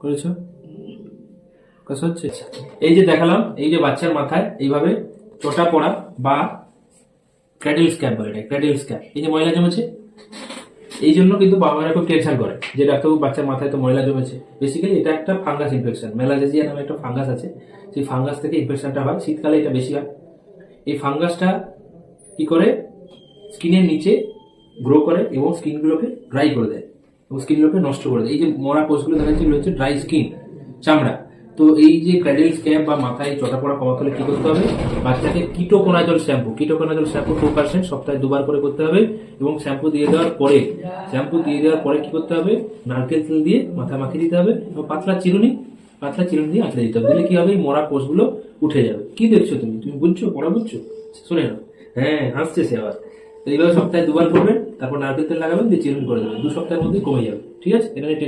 করেছ? কষ্ট হচ্ছে? এই যে দেখালাম, এই যে বাচ্চার মাথায়, এইভাবে চোটা পড়া বা ক্র্যাডেল স্ক্যাব বলে এটা ক্র্যাডেল স্ক্যাব এই যে ময়লা জমেছে? এই জন্য কিন্তু বাবা মারা খুব টেনশন করে যে ডাক্তারবাবু, বাচ্চার মাথায় তো ময়লা জমেছে। বেসিক্যালি এটা একটা ফাঙ্গাস ইনফেকশন মেলাজেজিয়া নামে একটা ফাঙ্গাস আছে। সেই ফাঙ্গাস থেকে ইনফেকশনটা হয়, শীতকালে এটা বেশি হয়। এই ফাঙ্গাসটা কি করে? স্কিনের নিচে গ্রো করে এবং স্কিনগুলোকে ড্রাই করে দেয়। স্কিনগুলোকে নষ্ট করে দেয়। এই যে মরা কোষগুলো দেখা যাচ্ছে হচ্ছে ড্রাই স্কিন চামড়া। তো এই যে ক্র্যাডেল স্ক্যাব বা মাথায় চটা পড়া কমাতে হলে কি করতে হবে? বাচ্চাকে ketoconazole shampoo ketoconazole shampoo two percent সপ্তাহে দুবার করে করতে হবে এবং শ্যাম্পু দিয়ে দেওয়ার পরে শ্যাম্পু দিয়ে দেওয়ার পরে কি করতে হবে? নারকেল তেল দিয়ে মাথা মাখিয়ে দিতে হবে এবং পাতলা চিরুনি পাতলা চিরুনি দিয়ে আঁচড়ে দিতে হবে। দিলে কি হবে? মরা কোষগুলো উঠে যাবে। কি দেখছ তুমি? তুমি বুঝছ? পড়া বুঝছ? শুনে হ্যাঁ হাসছে সে আবার। এইভাবে সপ্তাহে দুবার করবেন, তারপর নারকেল তেল লাগাবেন, দিয়ে চিরুন করে দেবেন। দু সপ্তাহের মধ্যে কমে যাবে, ঠিক আছে? এটা নিয়ে